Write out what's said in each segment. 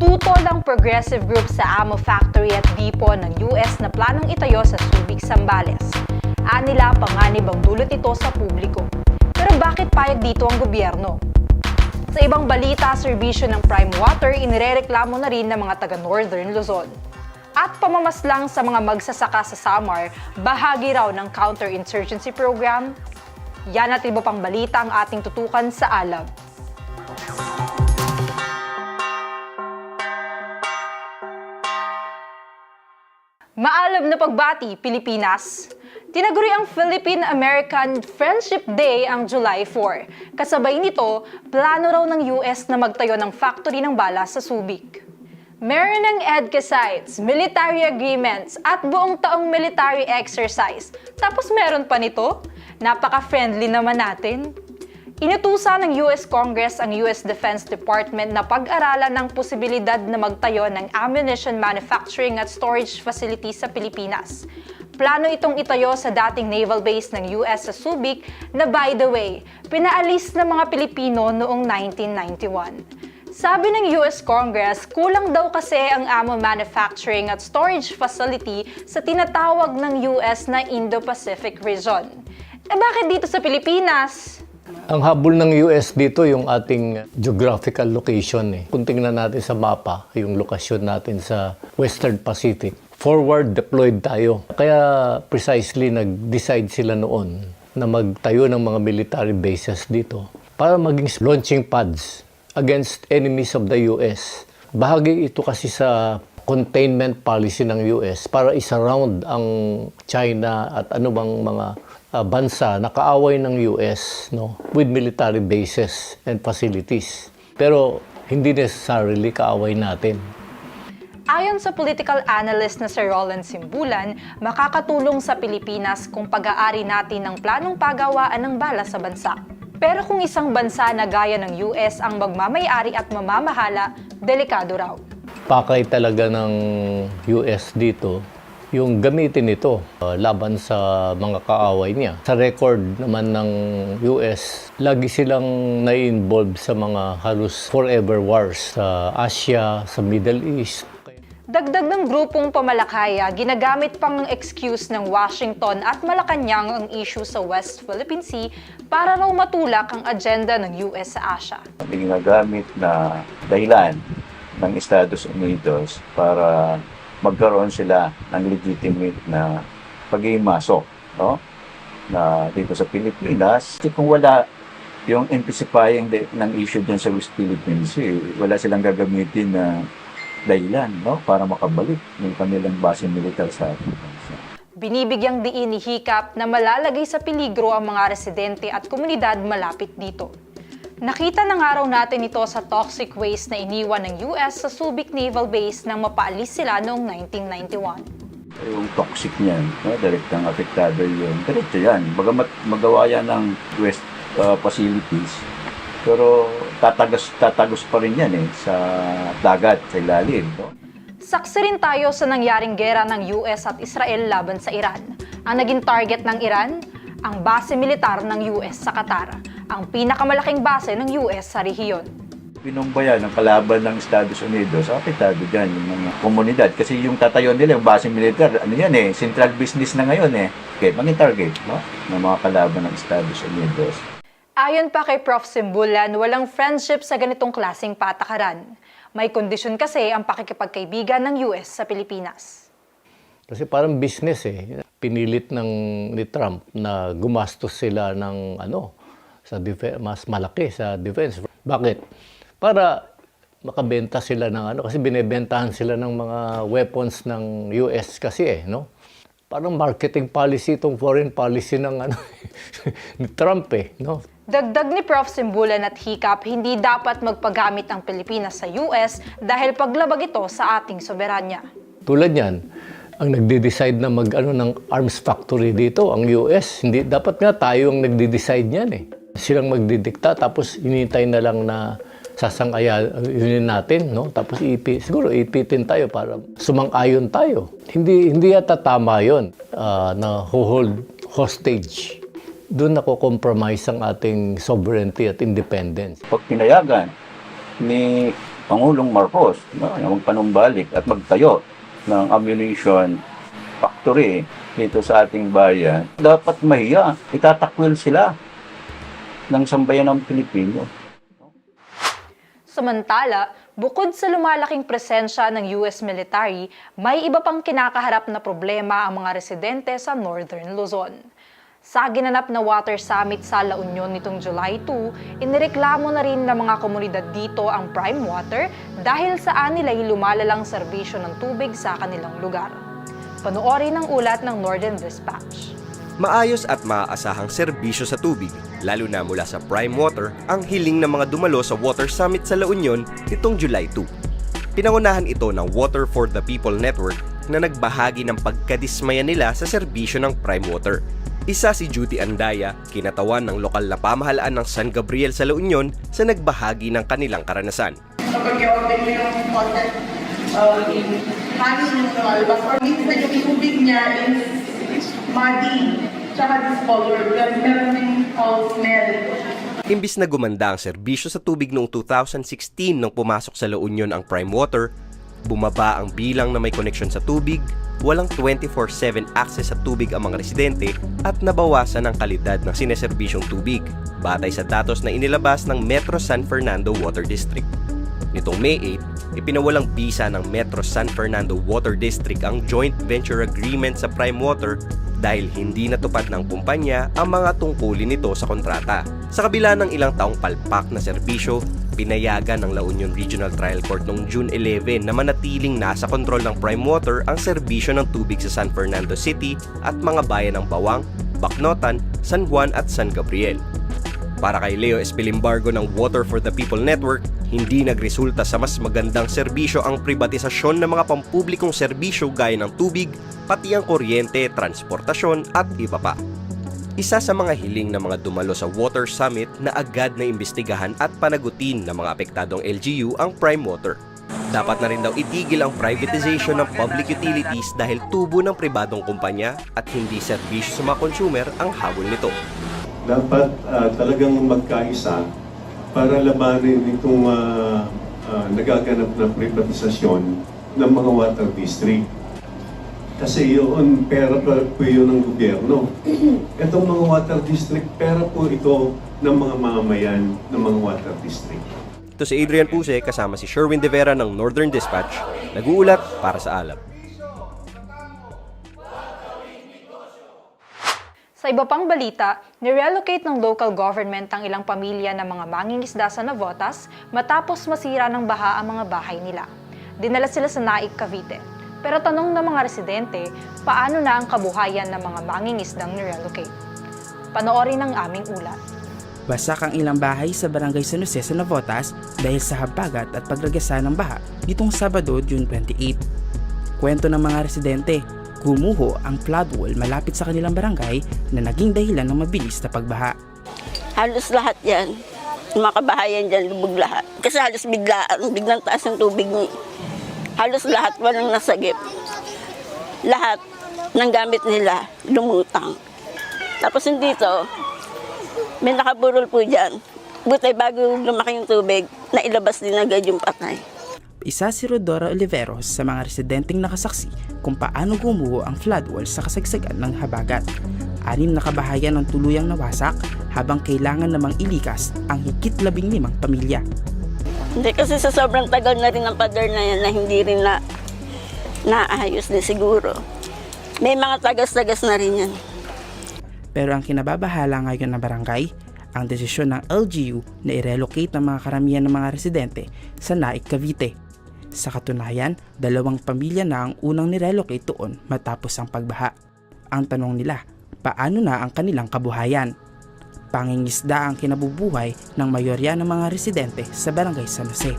Tutol ang progressive group sa Amo Factory at Depot ng US na planong itayo sa Subic, Sambales. Anila panganib ang dulot ito sa publiko. Pero bakit payag dito ang gobyerno? Sa ibang balita, serbisyo ng Prime Water inirereklamo na rin ng mga taga Northern Luzon. At pamamaslang sa mga magsasaka sa Samar, bahagi raw ng counterinsurgency program. Yan at iba pang balita ang ating tutukan sa Alab. Maalab na pagbati, Pilipinas. Tinaguri ang Philippine-American Friendship Day ang July 4. Kasabay nito, plano raw ng US na magtayo ng factory ng bala sa Subic. Meron ng EDCA sites, military agreements, at buong taong military exercise. Tapos meron pa nito? Napaka-friendly naman natin. Inutusan ng US Congress ang US Defense Department na pag-aralan ng posibilidad na magtayo ng ammunition manufacturing at storage facility sa Pilipinas. Plano itong itayo sa dating naval base ng US sa Subic na by the way, pinaalis ng mga Pilipino noong 1991. Sabi ng US Congress, kulang daw kasi ang ammo manufacturing at storage facility sa tinatawag ng US na Indo-Pacific region. Eh bakit dito sa Pilipinas? Ang habol ng US dito yung ating geographical location eh. Kung tingnan natin sa mapa, yung lokasyon natin sa Western Pacific, forward deployed tayo. Kaya precisely nag-decide sila noon na magtayo ng mga military bases dito para maging launching pads against enemies of the US. Bahagi ito kasi sa containment policy ng US para isa-round ang China at bang mga uh, bansa na kaaway ng US no with military bases and facilities. Pero hindi necessarily kaaway natin. Ayon sa political analyst na si Roland Simbulan, makakatulong sa Pilipinas kung pag-aari natin ng planong pagawaan ng bala sa bansa. Pero kung isang bansa na gaya ng US ang magmamayari at mamamahala, delikado raw. Pakay talaga ng US dito yung gamitin ito uh, laban sa mga kaaway niya. Sa record naman ng US, lagi silang na-involve sa mga halos forever wars sa Asia, sa Middle East. Dagdag ng grupong pamalakaya, ginagamit pang excuse ng Washington at Malacanang ang issue sa West Philippine Sea para raw matulak ang agenda ng US sa Asia. ginagamit na dahilan ng Estados Unidos para magkaroon sila ng legitimate na pag-imasok no? na dito sa Pilipinas. Kasi kung wala yung anticipying de- ng issue dyan sa West Philippines, eh, wala silang gagamitin na dahilan no? para makabalik yung kanilang base militar sa ating. Binibigyang diin ni Hikap na malalagay sa peligro ang mga residente at komunidad malapit dito. Nakita na nga raw natin ito sa toxic waste na iniwan ng US sa Subic Naval Base nang mapaalis sila noong 1991. Yung toxic niyan, no? direktang apektado yun. Diretso yan. Bagamat magawa yan ng West uh, facilities, pero tatagos, tatagos pa rin yan eh, sa dagat, sa ilalim. No? Saksi rin tayo sa nangyaring gera ng US at Israel laban sa Iran. Ang naging target ng Iran, ang base militar ng US sa Qatar, ang pinakamalaking base ng US sa rehiyon. Pinumbayan ng kalaban ng Estados Unidos, apektado dyan yung mga komunidad. Kasi yung tatayo nila, yung base militar, ano yan eh, central business na ngayon eh. Okay, maging target no? ng mga kalaban ng Estados Unidos. Ayon pa kay Prof. Simbulan, walang friendship sa ganitong klasing patakaran. May kondisyon kasi ang pakikipagkaibigan ng US sa Pilipinas. Kasi parang business eh. Pinilit ng ni Trump na gumastos sila ng ano sa mas malaki sa defense. Bakit? Para makabenta sila ng ano kasi binebentahan sila ng mga weapons ng US kasi eh, no? Parang marketing policy itong foreign policy ng ano ni Trump eh, no? Dagdag ni Prof. Simbulan at Hikap, hindi dapat magpagamit ang Pilipinas sa US dahil paglabag ito sa ating soberanya. Tulad niyan, ang nagde-decide na mag ano ng arms factory dito, ang US, hindi dapat nga tayo ang nagde-decide niyan eh. Silang magdidikta tapos hinintay na lang na sasang-ayon natin, no? Tapos ipi, siguro ipitin tayo para sumang-ayon tayo. Hindi hindi yata tama 'yon ah, na hold hostage. Doon nako compromise ang ating sovereignty at independence. Pag pinayagan ni Pangulong Marcos no, na magpanumbalik at magtayo ng ammunition factory dito sa ating bayan, dapat mahiya. Itatakwil sila ng sambayan ng Pilipino. Samantala, bukod sa lumalaking presensya ng US military, may iba pang kinakaharap na problema ang mga residente sa Northern Luzon. Sa ginanap na Water Summit sa La Union nitong July 2, inireklamo na rin ng mga komunidad dito ang prime water dahil sa anilay lumalalang serbisyo ng tubig sa kanilang lugar. Panoorin ang ulat ng Northern Dispatch. Maayos at maaasahang serbisyo sa tubig, lalo na mula sa Prime Water, ang hiling ng mga dumalo sa Water Summit sa La Union nitong July 2. Pinangunahan ito ng Water for the People Network na nagbahagi ng pagkadismaya nila sa serbisyo ng Prime Water. Isa si Judy Andaya, kinatawan ng lokal na pamahalaan ng San Gabriel sa La Union sa nagbahagi ng kanilang karanasan. i-open mo yung faucet, uh, hangin yung lumalabas. Or minsan yung tubig niya is muddy, tsaka discolored. Pero meron ng foul smell. Imbis na gumanda ang serbisyo sa tubig noong 2016 nang pumasok sa La Union ang Prime Water, bumaba ang bilang na may koneksyon sa tubig, walang 24-7 access sa tubig ang mga residente at nabawasan ang kalidad ng sineserbisyong tubig, batay sa datos na inilabas ng Metro San Fernando Water District. Nitong May 8, ipinawalang bisa ng Metro San Fernando Water District ang joint venture agreement sa Prime Water dahil hindi natupad ng kumpanya ang mga tungkulin nito sa kontrata. Sa kabila ng ilang taong palpak na serbisyo, pinayagan ng La Union Regional Trial Court noong June 11 na manatiling nasa kontrol ng Prime Water ang serbisyo ng tubig sa San Fernando City at mga bayan ng Bawang, Bacnotan, San Juan at San Gabriel. Para kay Leo Espilimbargo ng Water for the People Network, hindi nagresulta sa mas magandang serbisyo ang privatisasyon ng mga pampublikong serbisyo gaya ng tubig, pati ang kuryente, transportasyon at iba pa. Isa sa mga hiling ng mga dumalo sa Water Summit na agad na imbestigahan at panagutin ng mga apektadong LGU ang Prime Water. Dapat na rin daw itigil ang privatization ng public utilities dahil tubo ng pribadong kumpanya at hindi serbisyo sa mga consumer ang habol nito. dapat ah, talagang magkaisa para labanin itong ah, ah, nagaganap na privatisasyon ng mga water district. Kasi yun, pera pa po yun ng gobyerno. Itong mga water district, pera po ito ng mga mamamayan ng mga water district. Ito si Adrian Puse kasama si Sherwin De Vera ng Northern Dispatch, nag-uulat para sa Alab. Sa iba pang balita, nirelocate ng local government ang ilang pamilya ng mga mangingisda sa Navotas matapos masira ng baha ang mga bahay nila. Dinala sila sa Naik, Cavite. Pero tanong ng mga residente, paano na ang kabuhayan ng mga mangingisdang nirelocate? Panoorin ang aming ulat. Wasak ang ilang bahay sa barangay San Jose sa Navotas dahil sa habagat at pagragasa ng baha nitong Sabado, June 28. Kwento ng mga residente, gumuho ang flood wall malapit sa kanilang barangay na naging dahilan ng mabilis na pagbaha. Halos lahat yan. Yung mga kabahayan dyan, lubog lahat. Kasi halos biglaan, biglang taas ng tubig. Halos lahat walang nasagip. Lahat ng gamit nila lumutang. Tapos hindi dito, may nakaburol po dyan. Buti bago lumaki yung tubig, nailabas din agad yung patay. Isa si Rodora Oliveros sa mga residenteng nakasaksi kung paano gumuho ang flood wall sa kasagsagan ng habagat. Anim na kabahayan ang tuluyang nawasak habang kailangan namang ilikas ang higit labing limang pamilya. Hindi kasi sa sobrang tagal na rin ng pader na yan na hindi rin na naayos din siguro. May mga tagas-tagas na rin yan. Pero ang kinababahala ngayon ng barangay, ang desisyon ng LGU na i-relocate ang mga karamihan ng mga residente sa Naik, Cavite. Sa katunayan, dalawang pamilya na ang unang nirelocate doon matapos ang pagbaha. Ang tanong nila, paano na ang kanilang kabuhayan? Pangingisda ang kinabubuhay ng mayorya ng mga residente sa barangay San Jose.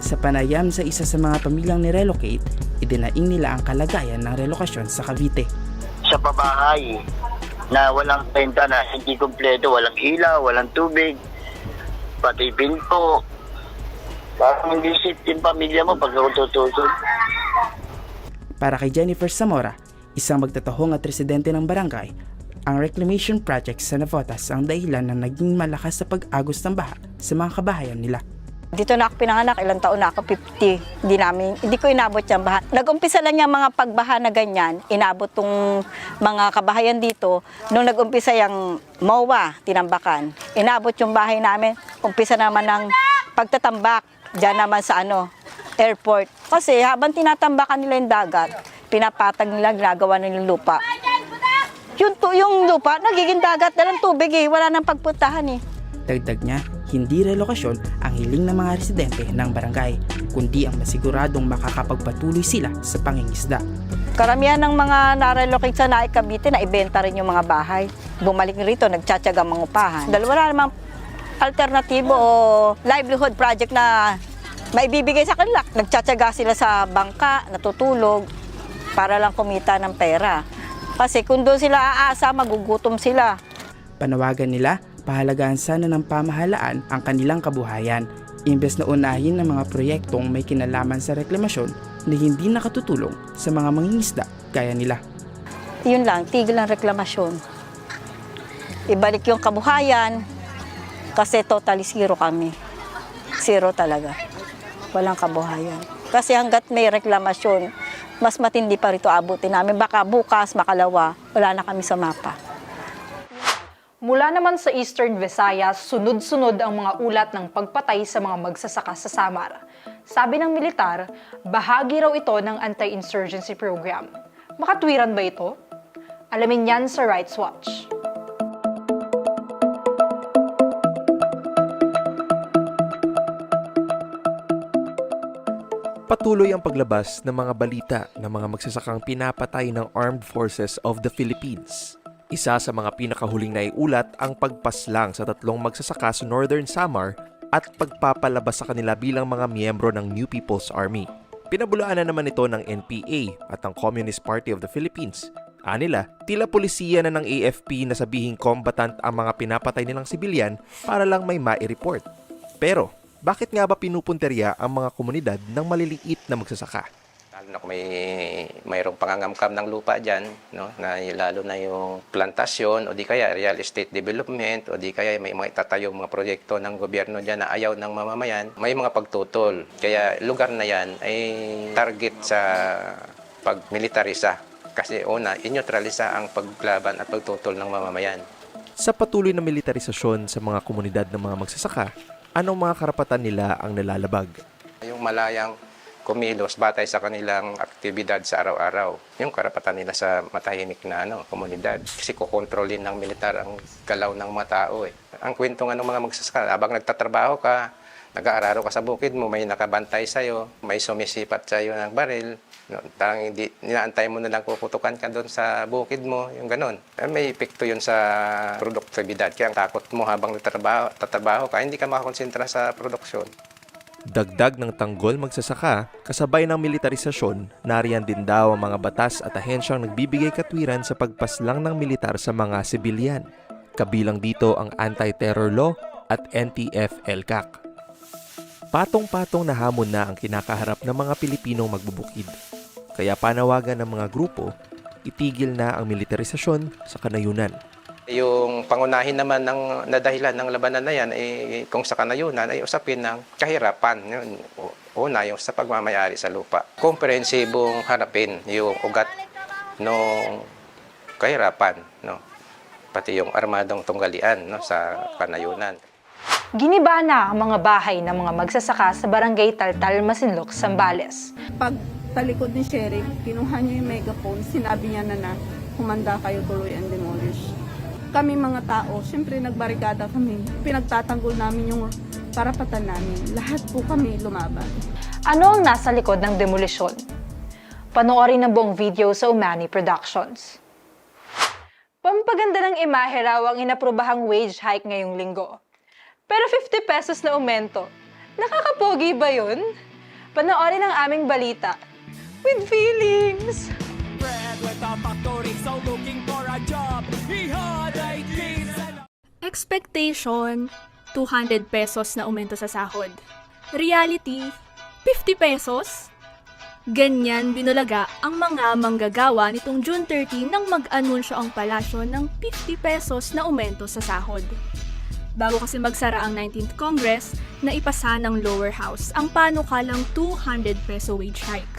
Sa panayam sa isa sa mga pamilyang nirelocate, idinaing nila ang kalagayan ng relokasyon sa Cavite. sa pabahay na walang tenta na hindi kumpleto, walang ilaw, walang tubig, pati pinto. Hindi safe yung pamilya mo pag tutusok. Para kay Jennifer Zamora, isang magtatahong at residente ng barangay, ang reclamation project sa Navotas ang dahilan na naging malakas sa pag-agos ng baha sa mga kabahayan nila. Dito na ako pinanganak, ilang taon na ako, 50. Hindi namin, hindi ko inabot yung baha. Nag-umpisa lang yung mga pagbaha na ganyan, inabot tong mga kabahayan dito. Nung nag-umpisa yung MOA, tinambakan, inabot yung bahay namin. Umpisa naman ng pagtatambak, dyan naman sa ano, airport. Kasi habang tinatambakan nila yung dagat, pinapatag nila, ginagawa nila lupa. Yung, tu- yung lupa, nagiging dagat na lang tubig eh, wala nang pagpuntahan eh. Dagdag niya, hindi relokasyon ang hiling ng mga residente ng barangay, kundi ang masiguradong makakapagpatuloy sila sa pangingisda. Karamihan ng mga narelocate sa Naik Cavite na ibenta rin yung mga bahay. Bumalik rito, nagtsatsaga mangupahan. Dahil wala namang alternatibo o livelihood project na maibibigay sa kanila. Nagtsatsaga sila sa bangka, natutulog, para lang kumita ng pera. Kasi kung doon sila aasa, magugutom sila. Panawagan nila, pahalagaan sana ng pamahalaan ang kanilang kabuhayan. Imbes na unahin ng mga proyektong may kinalaman sa reklamasyon na hindi nakatutulong sa mga mangingisda gaya nila. Yun lang, tigil ang reklamasyon. Ibalik yung kabuhayan kasi totally zero kami. Zero talaga. Walang kabuhayan. Kasi hanggat may reklamasyon, mas matindi pa rito abutin namin. Baka bukas, makalawa, wala na kami sa mapa. Mula naman sa Eastern Visayas, sunod-sunod ang mga ulat ng pagpatay sa mga magsasaka sa Samar. Sabi ng militar, bahagi raw ito ng anti-insurgency program. Makatwiran ba ito? Alamin yan sa Rights Watch. Patuloy ang paglabas ng mga balita ng mga magsasakang pinapatay ng Armed Forces of the Philippines. Isa sa mga pinakahuling naiulat ang pagpaslang sa tatlong magsasaka sa Northern Samar at pagpapalabas sa kanila bilang mga miyembro ng New People's Army. Pinabulaan na naman ito ng NPA at ang Communist Party of the Philippines. Anila, tila polisiya na ng AFP na sabihing combatant ang mga pinapatay nilang sibilyan para lang may mai-report. Pero, bakit nga ba pinupunterya ang mga komunidad ng maliliit na magsasaka? Lalo na kung may mayroong pangangamkam ng lupa dyan, no? na lalo na yung plantasyon o di kaya real estate development o di kaya may mga itatayong mga proyekto ng gobyerno dyan na ayaw ng mamamayan, may mga pagtutol. Kaya lugar na yan ay target sa pagmilitarisa. Kasi una, inyeutralisa ang paglaban at pagtutol ng mamamayan. Sa patuloy na militarisasyon sa mga komunidad ng mga magsasaka, anong mga karapatan nila ang nalalabag? Yung malayang kumilos batay sa kanilang aktibidad sa araw-araw. Yung karapatan nila sa matahimik na ano, komunidad. Kasi kukontrolin ng militar ang galaw ng mga tao. Eh. Ang kwento ng mga magsasaka, habang nagtatrabaho ka, nag-aararo ka sa bukid mo, may nakabantay sa'yo, may sumisipat sa'yo ng baril, no, tarang hindi, ninaantay mo na lang kukutukan ka doon sa bukid mo, yung ganon. Eh, may epekto yun sa produktibidad. Kaya ang takot mo habang nagtatrabaho, tatrabaho ka, hindi ka makakonsentra sa produksyon. Dagdag ng tanggol magsasaka, kasabay ng militarisasyon, nariyan din daw ang mga batas at ahensyang nagbibigay katwiran sa pagpaslang ng militar sa mga sibilyan. Kabilang dito ang Anti-Terror Law at NTF-ELCAC. Patong-patong na hamon na ang kinakaharap ng mga Pilipinong magbubukid. Kaya panawagan ng mga grupo, itigil na ang militarisasyon sa kanayunan. Yung pangunahin naman ng nadahilan ng labanan na yan, eh, kung sa kanayunan, ay usapin ng kahirapan. Yun, una, yung sa pagmamayari sa lupa. Komprehensibong harapin yung ugat ng kahirapan. No? Pati yung armadong tunggalian no, sa kanayunan. Giniba na ang mga bahay ng mga magsasaka sa barangay Taltal, Masinloc, Sambales. Pag talikod ni Sheriff, kinuha niya yung megaphone, sinabi niya na na humanda kayo tuloy and demolish. Kami mga tao, syempre nagbarikada kami. Pinagtatanggol namin yung karapatan namin. Lahat po kami lumaban. Ano ang nasa likod ng demolisyon? Panoorin ang buong video sa Umani Productions. Pampaganda ng imahe raw ang inaprobahang wage hike ngayong linggo. Pero 50 pesos na aumento. Nakakapogi ba yun? Panoorin ang aming balita. With feelings! Expectation, 200 pesos na aumento sa sahod. Reality, 50 pesos? Ganyan binulaga ang mga manggagawa nitong June 13 nang mag-anunsyo ang palasyo ng 50 pesos na aumento sa sahod. Bago kasi magsara ang 19th Congress, na ipasa ng lower house ang panukalang 200 peso wage hike.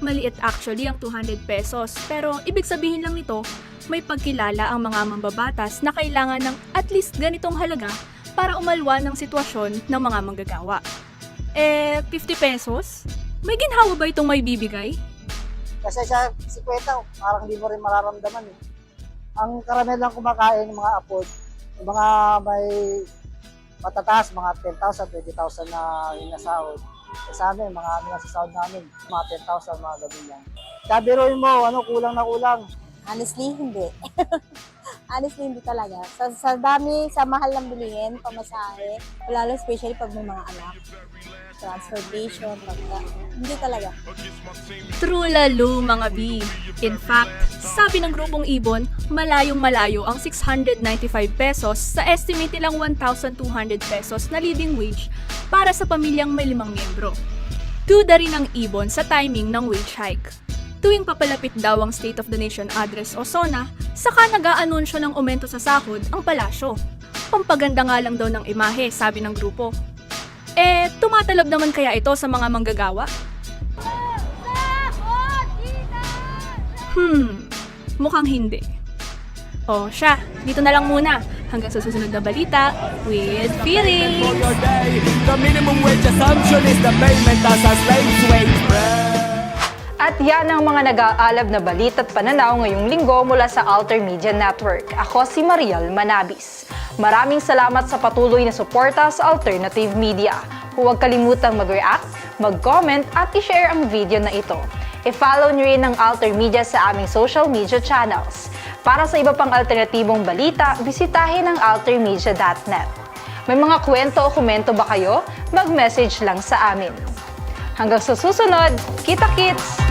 Maliit actually ang 200 pesos, pero ibig sabihin lang nito, may pagkilala ang mga mambabatas na kailangan ng at least ganitong halaga para umalwa ng sitwasyon ng mga manggagawa. Eh, 50 pesos? May ginhawa ba itong may bibigay? Kasi sa 50, parang hindi mo rin mararamdaman eh. Ang karamihan lang kumakain ng mga apod, yung mga may matataas, mga 10,000, 20,000 na hinasahod. Eh, sa amin, mga ano lang sa sahod namin, mga 10,000, mga gabi lang. Sabiruin mo, ano, kulang na kulang. Honestly, hindi. Honestly, hindi talaga. Sa, sa dami, sa mahal ng bilihin, pamasahe, lalo especially pag may mga anak. Transportation, pagka, hindi talaga. True lalo mga B. In fact, sabi ng grupong Ibon, malayong malayo ang 695 pesos sa estimate nilang 1,200 pesos na living wage para sa pamilyang may limang miyembro. Duda rin ang Ibon sa timing ng wage hike. Tuwing papalapit daw ang State of the Nation address o SONA, saka nag-aanunsyo ng aumento sa sahod ang palasyo. Pampaganda nga lang daw ng imahe, sabi ng grupo. Eh, tumatalab naman kaya ito sa mga manggagawa? Hmm, mukhang hindi. O siya, dito na lang muna. Hanggang sa susunod na balita with feelings! At yan ang mga nag-aalab na balita at pananaw ngayong linggo mula sa Alter Media Network. Ako si Mariel Manabis. Maraming salamat sa patuloy na suporta sa Alternative Media. Huwag kalimutang mag-react, mag-comment at i-share ang video na ito. I-follow nyo rin ang Alter Media sa aming social media channels. Para sa iba pang alternatibong balita, bisitahin ang altermedia.net. May mga kwento o komento ba kayo? Mag-message lang sa amin. Hanggang sa susunod, kita-kits!